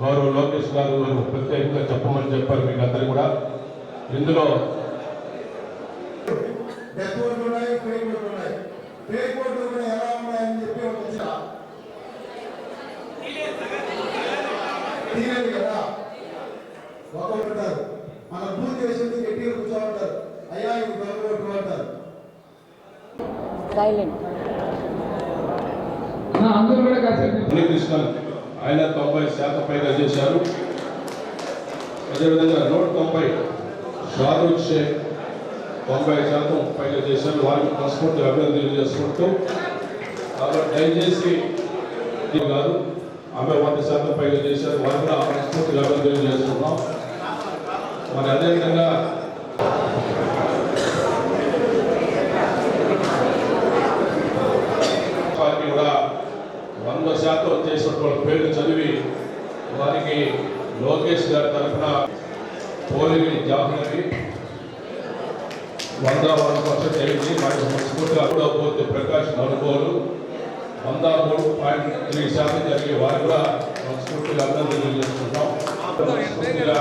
గౌరవ లోకేష్ గారు ప్రత్యేకంగా చెప్పమని చెప్పారు మీకు అందరు కూడా. ఇందులో మన చేసింది గట్టిగా కూర్చోమంటారు అయ్యా ఇది అంటారు. సైలెంట్ అందరూ కూడా కాసేపు. ఆయన తొంభై శాతం పైగా చేశారు. అదేవిధంగా నూట తొంభై షారూక్ షేక్ తొంభై శాతం పైగా చేశారు. వారికి మనస్ఫూర్తిగా అభివృద్ధి చేసుకుంటూ. కాబట్టి దయచేసి ఇది కాదు ఆమె వంద శాతం పైగా చేశారు. వారి కూడా మనస్ఫూర్తిగా అభివృద్ధి చేసుకున్నాం మరి అదేవిధంగా వారికి కూడా వంద శాతం చేసినటువంటి పేర్లు చదివి వారికి లోకేష్ గారి తరఫున పోలింగ్ జాహ్నవి వంద వన్ పర్సెంట్ అయింది మరి మనస్ఫూర్తిగా కూడా పోతే ప్రకాష్ అనుభవాలు వంద మూడు పాయింట్ త్రీ శాతం జరిగే వారు కూడా మనస్ఫూర్తిగా అభినందనలు చేసుకుంటాం మనస్ఫూర్తిగా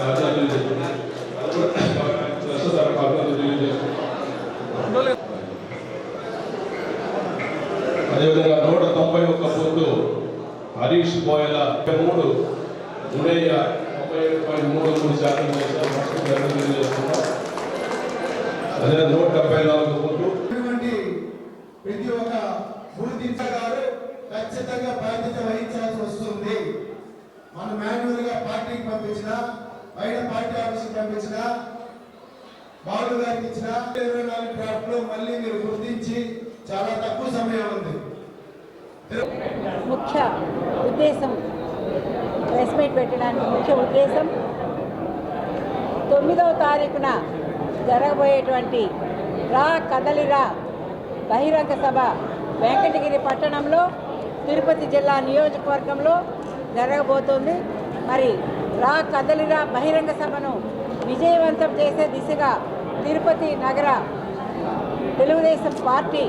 అభినందనలు చేసుకుంటాం అభినందనలు అదేవిధంగా నోట్ హరీష్ బోయల మూడు గుడయ్య ముప్పై ఏడు పాయింట్ మూడు మూడు శాతం చేశారు. అదే నూట డెబ్బై నాలుగు కోట్లు ప్రతి ఒక్క గుర్తించగారు ఖచ్చితంగా బాధ్యత వహించాల్సి వస్తుంది. మనం మాన్యువల్గా పార్టీకి పంపించిన బయట పార్టీ ఆఫీస్కి పంపించిన బాలు గారికి ఇచ్చిన ఇరవై నాలుగు డ్రాఫ్ట్లో మళ్ళీ మీరు గుర్తించి చాలా ముఖ్య ఉద్దేశం ప్రెస్ మీట్ పెట్టడానికి ముఖ్య ఉద్దేశం తొమ్మిదవ తారీఖున జరగబోయేటువంటి రా కదలిరా బహిరంగ సభ వెంకటగిరి పట్టణంలో తిరుపతి జిల్లా నియోజకవర్గంలో జరగబోతోంది. మరి రా కదలిరా బహిరంగ సభను విజయవంతం చేసే దిశగా తిరుపతి నగర తెలుగుదేశం పార్టీ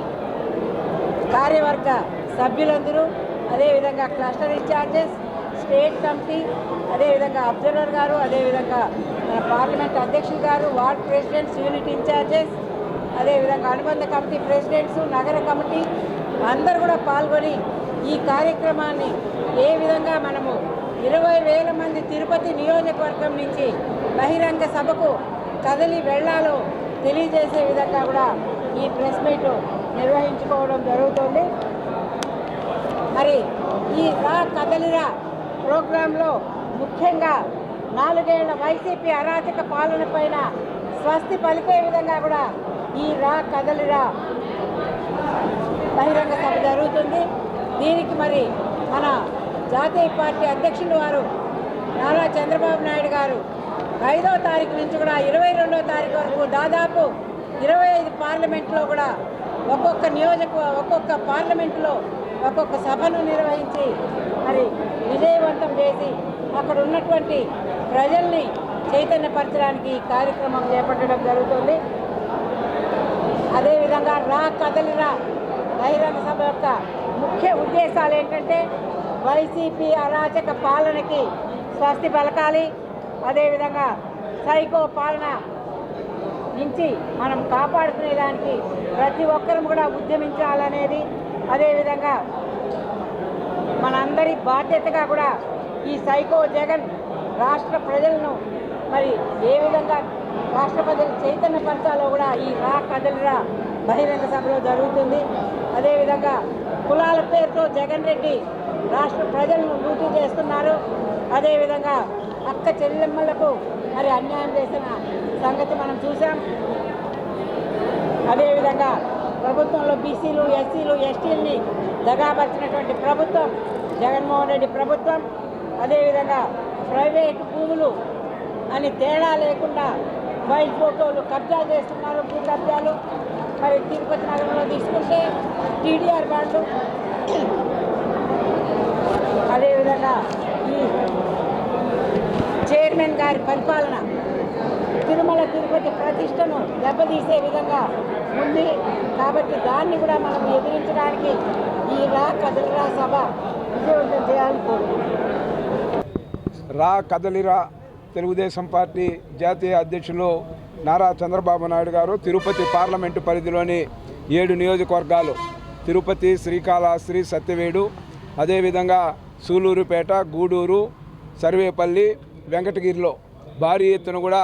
కార్యవర్గ సభ్యులందరూ అదేవిధంగా క్లస్టర్ ఇన్ఛార్జెస్ స్టేట్ కమిటీ అదేవిధంగా అబ్జర్వర్ గారు అదేవిధంగా మన పార్లమెంట్ అధ్యక్షులు గారు వార్డ్ ప్రెసిడెంట్స్ యూనిట్ ఇన్ఛార్జెస్ అదేవిధంగా అనుబంధ కమిటీ ప్రెసిడెంట్స్ నగర కమిటీ అందరూ కూడా పాల్గొని ఈ కార్యక్రమాన్ని ఏ విధంగా మనము ఇరవై వేల మంది తిరుపతి నియోజకవర్గం నుంచి బహిరంగ సభకు కదిలి వెళ్ళాలో తెలియజేసే విధంగా కూడా ఈ ప్రెస్ మీట్ నిర్వహించుకోవడం జరుగుతుంది. మరి ఈ రా కదలిరా ప్రోగ్రాంలో ముఖ్యంగా నాలుగేళ్ళ వైసీపీ అరాచక పాలన పైన స్వస్తి పలికే విధంగా కూడా ఈ రా కదలిరా బహిరంగ సభ జరుగుతుంది. దీనికి మరి మన జాతీయ పార్టీ అధ్యక్షులు వారు నారా చంద్రబాబు నాయుడు గారు ఐదో తారీఖు నుంచి కూడా ఇరవై రెండో తారీఖు వరకు దాదాపు ఇరవై ఐదు పార్లమెంట్లో కూడా ఒక్కొక్క నియోజక ఒక్కొక్క పార్లమెంట్లో ఒక్కొక్క సభను నిర్వహించి మరి విజయవంతం చేసి అక్కడ ఉన్నటువంటి ప్రజల్ని చైతన్యపరచడానికి ఈ కార్యక్రమం చేపట్టడం జరుగుతుంది. అదేవిధంగా రా కదలిరా బహిరంగ సభ యొక్క ముఖ్య ఉద్దేశాలు ఏంటంటే వైసీపీ అరాచక పాలనకి స్వస్తి పలకాలి. అదేవిధంగా సైకో పాలన నుంచి మనం కాపాడుకునే దానికి ప్రతి ఒక్కరం కూడా ఉద్యమించాలనేది అదేవిధంగా మనందరి బాధ్యతగా కూడా ఈ సైకో జగన్ రాష్ట్ర ప్రజలను మరి ఏ విధంగా రాష్ట్ర ప్రజలు చైతన్యపరచాలో కూడా ఈ రా కదలిరా బహిరంగ సభలో జరుగుతుంది. అదేవిధంగా కులాల పేరుతో జగన్ రెడ్డి రాష్ట్ర ప్రజలను లూటీ చేస్తున్నారు. అదేవిధంగా అక్క చెల్లెమ్మలకు మరి అన్యాయం చేసిన సంగతి మనం చూసాం అదేవిధంగా ప్రభుత్వంలో బీసీలు ఎస్సీలు ఎస్టీలని దగాపరిచినటువంటి ప్రభుత్వం జగన్మోహన్ రెడ్డి ప్రభుత్వం అదేవిధంగా ప్రైవేటు భూములు అని తేడా లేకుండా మొబైల్ ఫోటోలు కబ్జా చేస్తున్నారు భూ కబ్జాలు. మరి తిరుపతి నగరంలో తీసుకుంటే టీడీఆర్ బాండ్లు అదేవిధంగా ఈ చైర్మన్ గారి పరిపాలన తిరుమల తిరుపతి ప్రతిష్టను దెబ్బతీసే విధంగా ఉంది. కాబట్టి దాన్ని కూడా మనం ఎదిరించడానికి ఈ రా కదలిరా సభ విజయవంతం చేయాలని కోరుకుంటున్నాం. రా కదలిరా తెలుగుదేశం పార్టీ జాతీయ అధ్యక్షులు నారా చంద్రబాబు నాయుడు గారు తిరుపతి పార్లమెంటు పరిధిలోని ఏడు నియోజకవర్గాలు తిరుపతి శ్రీకాళహస్తి సత్యవేడు అదేవిధంగా సూలూరుపేట గూడూరు సర్వేపల్లి వెంకటగిరిలో భారీ ఎత్తున కూడా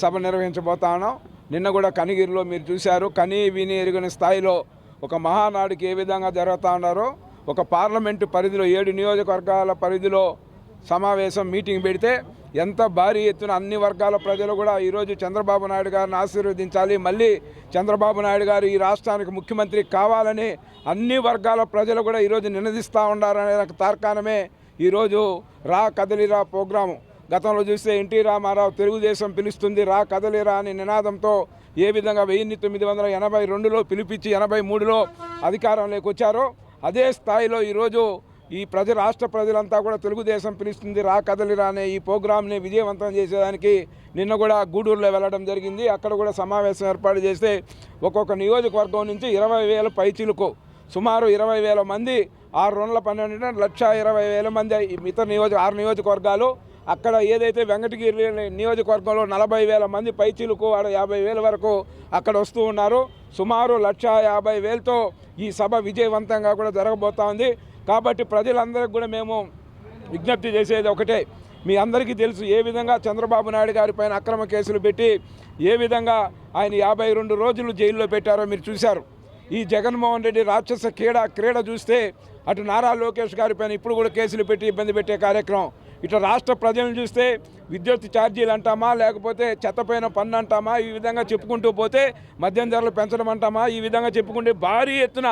సభ నిర్వహించబోతా ఉన్నాం నిన్న కూడా కనిగిరిలో మీరు చూశారు. కని విని ఎరుగని స్థాయిలో ఒక మహానాడుకి ఏ విధంగా జరుగుతూ ఉన్నారో ఒక పార్లమెంటు పరిధిలో ఏడు నియోజకవర్గాల పరిధిలో సమావేశం మీటింగ్ పెడితే ఎంత భారీ ఎత్తున అన్ని వర్గాల ప్రజలు కూడా ఈరోజు చంద్రబాబు నాయుడు గారిని ఆశీర్వదించాలి. మళ్ళీ చంద్రబాబు నాయుడు గారు ఈ రాష్ట్రానికి ముఖ్యమంత్రి కావాలని అన్ని వర్గాల ప్రజలు కూడా ఈరోజు నినదిస్తూ ఉన్నారనే ఒక తార్కాణమే ఈరోజు రా కదలిరా ప్రోగ్రాము. గతంలో చూస్తే ఎన్టీ రామారావు తెలుగుదేశం పిలుస్తుంది రా కదలేరా అని నినాదంతో ఏ విధంగా వెయ్యి తొమ్మిది వందల ఎనభై రెండులో పిలిపించి ఎనభై మూడులో అధికారంలోకి వచ్చారో అదే స్థాయిలో ఈరోజు ఈ ప్రజ రాష్ట్ర ప్రజలంతా కూడా తెలుగుదేశం పిలుస్తుంది రా కదలిరా అనే ఈ ప్రోగ్రామ్ని విజయవంతం చేసేదానికి నిన్న కూడా గూడూరులో వెళ్ళడం జరిగింది. అక్కడ కూడా సమావేశం ఏర్పాటు చేస్తే ఒక్కొక్క నియోజకవర్గం నుంచి ఇరవై వేల పైచీలకు సుమారు ఇరవై వేల మంది ఆరు రెండుల పన్నెండు లక్ష ఇరవై వేల మంది ఈ ఇతర నియోజక ఆరు నియోజకవర్గాలు అక్కడ ఏదైతే వెంకటగిరి నియోజకవర్గంలో నలభై వేల మంది పైచీలకు ఆడ యాభై వేల వరకు అక్కడ వస్తూ ఉన్నారు. సుమారు లక్ష యాభై వేలతో ఈ సభ విజయవంతంగా కూడా జరగబోతా ఉంది. కాబట్టి ప్రజలందరికీ కూడా మేము విజ్ఞప్తి చేసేది ఒకటే. మీ అందరికీ తెలుసు ఏ విధంగా చంద్రబాబు నాయుడు గారి పైన అక్రమ కేసులు పెట్టి ఏ విధంగా ఆయన యాభై రెండు రోజులు జైల్లో పెట్టారో మీరు చూశారు. ఈ జగన్మోహన్ రెడ్డి రాక్షస క్రీడ క్రీడ చూస్తే అటు నారా లోకేష్ గారి పైన ఇప్పుడు కూడా కేసులు పెట్టి ఇబ్బంది పెట్టే కార్యక్రమం. ఇట్లా రాష్ట్ర ప్రజలను చూస్తే విద్యుత్ ఛార్జీలు అంటామా లేకపోతే చెత్తపైన పన్ను అంటామా ఈ విధంగా చెప్పుకుంటూ పోతే మద్యం ధరలు పెంచడం అంటామా ఈ విధంగా చెప్పుకుంటే భారీ ఎత్తున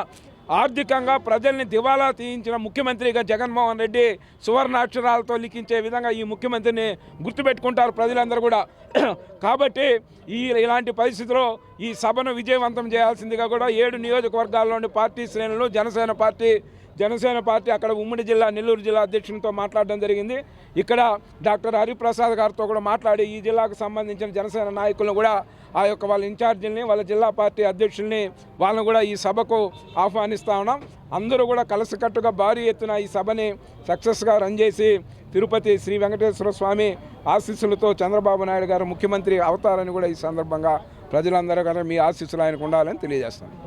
ఆర్థికంగా ప్రజల్ని దివాలా తీయించిన ముఖ్యమంత్రిగా జగన్మోహన్ రెడ్డి సువర్ణాక్షరాలతో లిఖించే విధంగా ఈ ముఖ్యమంత్రిని గుర్తుపెట్టుకుంటారు ప్రజలందరూ కూడా. కాబట్టి ఈ ఇలాంటి పరిస్థితిలో ఈ సభను విజయవంతం చేయాల్సిందిగా కూడా ఏడు నియోజకవర్గాల్లోని పార్టీ శ్రేణులు జనసేన పార్టీ జనసేన పార్టీ అక్కడ ఉమ్మడి జిల్లా నెల్లూరు జిల్లా అధ్యక్షునితో మాట్లాడడం జరిగింది. ఇక్కడ డాక్టర్ హరిప్రసాద్ గారితో కూడా మాట్లాడి ఈ జిల్లాకు సంబంధించిన జనసేన నాయకులను కూడా ఆ యొక్క వాళ్ళ ఇన్ఛార్జీలని వాళ్ళ జిల్లా పార్టీ అధ్యక్షుల్ని వాళ్ళని కూడా ఈ సభకు ఆహ్వానిస్తా ఉన్నాం. అందరూ కూడా కలిసికట్టుగా భారీ ఎత్తున ఈ సభని సక్సెస్గా రన్ చేసి తిరుపతి శ్రీ వెంకటేశ్వర స్వామి ఆశీస్సులతో చంద్రబాబు నాయుడు గారు ముఖ్యమంత్రి అవుతారని కూడా ఈ సందర్భంగా ప్రజలందరూ కూడా మీ ఆశీస్సులు ఆయనకు ఉండాలని తెలియజేస్తాను